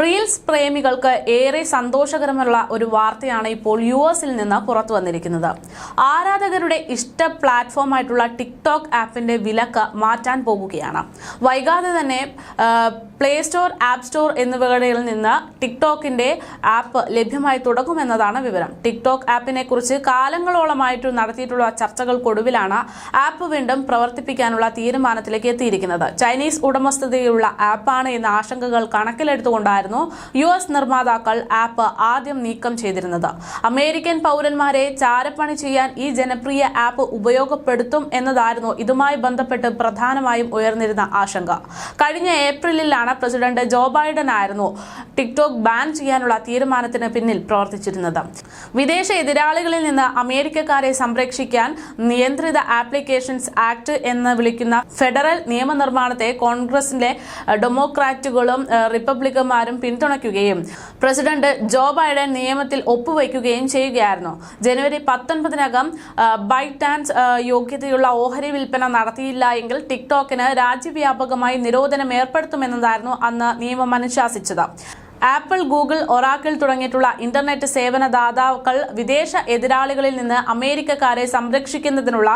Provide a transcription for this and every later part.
Reels പ്രേമികൾക്ക് ഏറെ സന്തോഷകരമുള്ള ഒരു വാർത്തയാണ് ഇപ്പോൾ യു എസിൽ നിന്ന് പുറത്തു വന്നിരിക്കുന്നത്. ആരാധകരുടെ ഇഷ്ട പ്ലാറ്റ്ഫോം പ്ലാറ്റ്ഫോമായിട്ടുള്ള ടിക്ടോക്ക് ആപ്പിന്റെ വിലക്ക് മാറ്റാൻ പോകുകയാണ്. വൈകാതെ തന്നെ പ്ലേ സ്റ്റോർ ആപ്പ് സ്റ്റോർ എന്നിവകളിൽ നിന്ന് ടിക്ടോക്കിന്റെ ആപ്പ് ലഭ്യമായി തുടങ്ങുമെന്നതാണ് വിവരം. ടിക്ടോക്ക് ആപ്പിനെ കുറിച്ച് കാലങ്ങളോളമായിട്ട് നടത്തിയിട്ടുള്ള ചർച്ചകൾക്കൊടുവിലാണ് ആപ്പ് വീണ്ടും പ്രവർത്തിപ്പിക്കാനുള്ള തീരുമാനത്തിലേക്ക് എത്തിയിരിക്കുന്നത്. ചൈനീസ് ഉടമസ്ഥതയുള്ള ആപ്പാണ് എന്ന ആശങ്കകൾ കണക്കിലെടുത്തുകൊണ്ടായിരുന്നു യു എസ് നിർമ്മാതാക്കൾ ആപ്പ് ആദ്യം നീക്കം ചെയ്തിരുന്നത്. അമേരിക്കൻ പൗരന്മാരെ ചാരപ്പണി ചെയ്യാൻ ഈ ജനപ്രിയ ആപ്പ് ഉപയോഗപ്പെടുത്തും എന്നതായിരുന്നു ഇതുമായി ബന്ധപ്പെട്ട് പ്രധാനമായും ഉയർന്നിരുന്ന ആശങ്ക. കഴിഞ്ഞ ഏപ്രിലിലാണ് പ്രസിഡന്റ് ജോ ബൈഡൻ ആയിരുന്നു ടിക്ടോക്ക് ബാൻ ചെയ്യാനുള്ള തീരുമാനത്തിന് പിന്നിൽ പ്രവർത്തിച്ചിരുന്നത്. വിദേശ എതിരാളികളിൽ നിന്ന് അമേരിക്കക്കാരെ സംരക്ഷിക്കാൻ നിയന്ത്രിത ആപ്ലിക്കേഷൻസ് ആക്ട് എന്ന് വിളിക്കുന്ന ഫെഡറൽ നിയമനിർമ്മാണത്തെ കോൺഗ്രസിന്റെ ഡെമോക്രാറ്റുകളും അഹ്, റിപ്പബ്ലിക്കന്മാരും പിന്തുണയ്ക്കുകയും പ്രസിഡന്റ് ജോ ബൈഡൻ നിയമത്തിൽ ഒപ്പുവയ്ക്കുകയും ചെയ്യുകയായിരുന്നു. ജനുവരി പത്തൊൻപതിനകം ബൈറ്റാൻസ് യോഗ്യതയുള്ള ഓഹരി വിൽപ്പന നടത്തിയില്ല എങ്കിൽ ടിക്ടോക്കിന് രാജ്യവ്യാപകമായി നിരോധനം ഏർപ്പെടുത്തുമെന്നതായിരുന്നു അന്ന് നിയമം അനുശാസിച്ചത്. ആപ്പിൾ ഗൂഗിൾ ഒറാക്കിൾ തുടങ്ങിയിട്ടുള്ള ഇന്റർനെറ്റ് സേവന ദാതാക്കൾ വിദേശ എതിരാളികളിൽ നിന്ന് അമേരിക്കക്കാരെ സംരക്ഷിക്കുന്നതിനുള്ള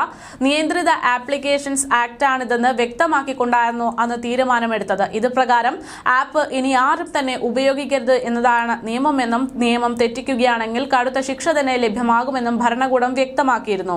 നിയന്ത്രിത ആപ്ലിക്കേഷൻസ് ആക്ട് ആക്ടാണിതെന്ന് വ്യക്തമാക്കിക്കൊണ്ടായിരുന്നു അന്ന് തീരുമാനമെടുത്തത്. ഇത് പ്രകാരം ആപ്പ് ഇനി ആരും തന്നെ ഉപയോഗിക്കരുത് എന്നതാണ് നിയമമെന്നും നിയമം തെറ്റിക്കുകയാണെങ്കിൽ കടുത്ത ശിക്ഷ തന്നെ ലഭ്യമാകുമെന്നും ഭരണകൂടം വ്യക്തമാക്കിയിരുന്നു.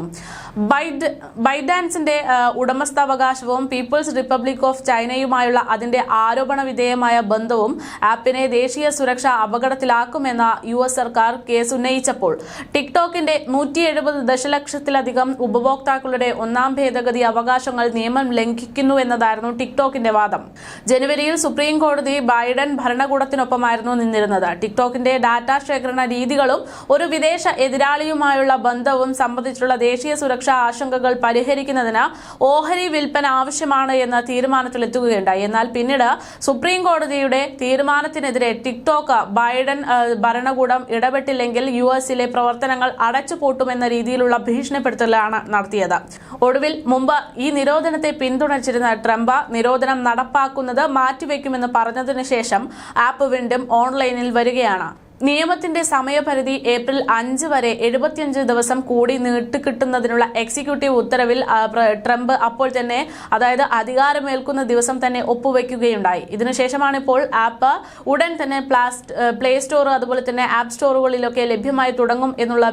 ബൈഡ് ബൈഡാൻസിന്റെ ഉടമസ്ഥാവകാശവും പീപ്പിൾസ് റിപ്പബ്ലിക് ഓഫ് ചൈനയുമായുള്ള അതിന്റെ ആരോപണ വിധേയമായ ബന്ധവും ആപ്പിനെ ദേശീയ സുരക്ഷ അപകടത്തിലാക്കുമെന്ന യു എസ് സർക്കാർ കേസ് ഉന്നയിച്ചപ്പോൾ ടിക്ടോക്കിന്റെ നൂറ്റി എഴുപത് ദശലക്ഷത്തിലധികം ഉപഭോക്താക്കളുടെ ഒന്നാം ഭേദഗതി അവകാശങ്ങൾ നിയമം ലംഘിക്കുന്നു എന്നതായിരുന്നു ടിക്ടോക്കിന്റെ വാദം. ജനുവരിയിൽ സുപ്രീം കോടതി ബൈഡൻ ഭരണകൂടത്തിനൊപ്പമായിരുന്നു നിന്നിരുന്നത്. ടിക്ടോക്കിന്റെ ഡാറ്റ ശേഖരണ രീതികളും ഒരു വിദേശ എതിരാളിയുമായുള്ള ബന്ധവും സംബന്ധിച്ചുള്ള ദേശീയ സുരക്ഷാ ആശങ്കകൾ പരിഹരിക്കുന്നതിന് ഓഹരി വിൽപ്പന ആവശ്യമാണ് എന്ന തീരുമാനത്തിലെത്തുകയുണ്ടായി. എന്നാൽ പിന്നീട് സുപ്രീം കോടതിയുടെ തീരുമാനത്തിനെതിരെ ടിക്ടോക്ക് ബൈഡൻ ഭരണകൂടം ഇടപെട്ടില്ലെങ്കിൽ യു എസിലെ പ്രവർത്തനങ്ങൾ അടച്ചുപൂട്ടുമെന്ന രീതിയിലുള്ള ഭീഷണിപ്പെടുത്തലാണ് നടത്തിയത്. ഒടുവിൽ മുമ്പ് ഈ നിരോധനത്തെ പിന്തുണച്ചിരുന്ന ട്രംപ് നിരോധനം നടപ്പാക്കുന്നത് മാറ്റിവെക്കുമെന്ന് പറഞ്ഞതിനു ശേഷം ആപ്പ് വീണ്ടും ഓൺലൈനിൽ വരികയാണ്. നിയമത്തിന്റെ സമയപരിധി ഏപ്രിൽ അഞ്ച് വരെ എഴുപത്തിയഞ്ച് ദിവസം കൂടി നീട്ടിക്കിട്ടുന്നതിനുള്ള എക്സിക്യൂട്ടീവ് ഉത്തരവിൽ ട്രംപ് അപ്പോൾ തന്നെ അതായത് അധികാരമേൽക്കുന്ന ദിവസം തന്നെ ഒപ്പുവെക്കുകയുണ്ടായി. ഇതിനുശേഷമാണ് ഇപ്പോൾ ആപ്പ് ഉടൻ തന്നെ പ്ലേ സ്റ്റോർ അതുപോലെ തന്നെ ആപ്പ് സ്റ്റോറുകളിലൊക്കെ ലഭ്യമായി തുടങ്ങും എന്നുള്ള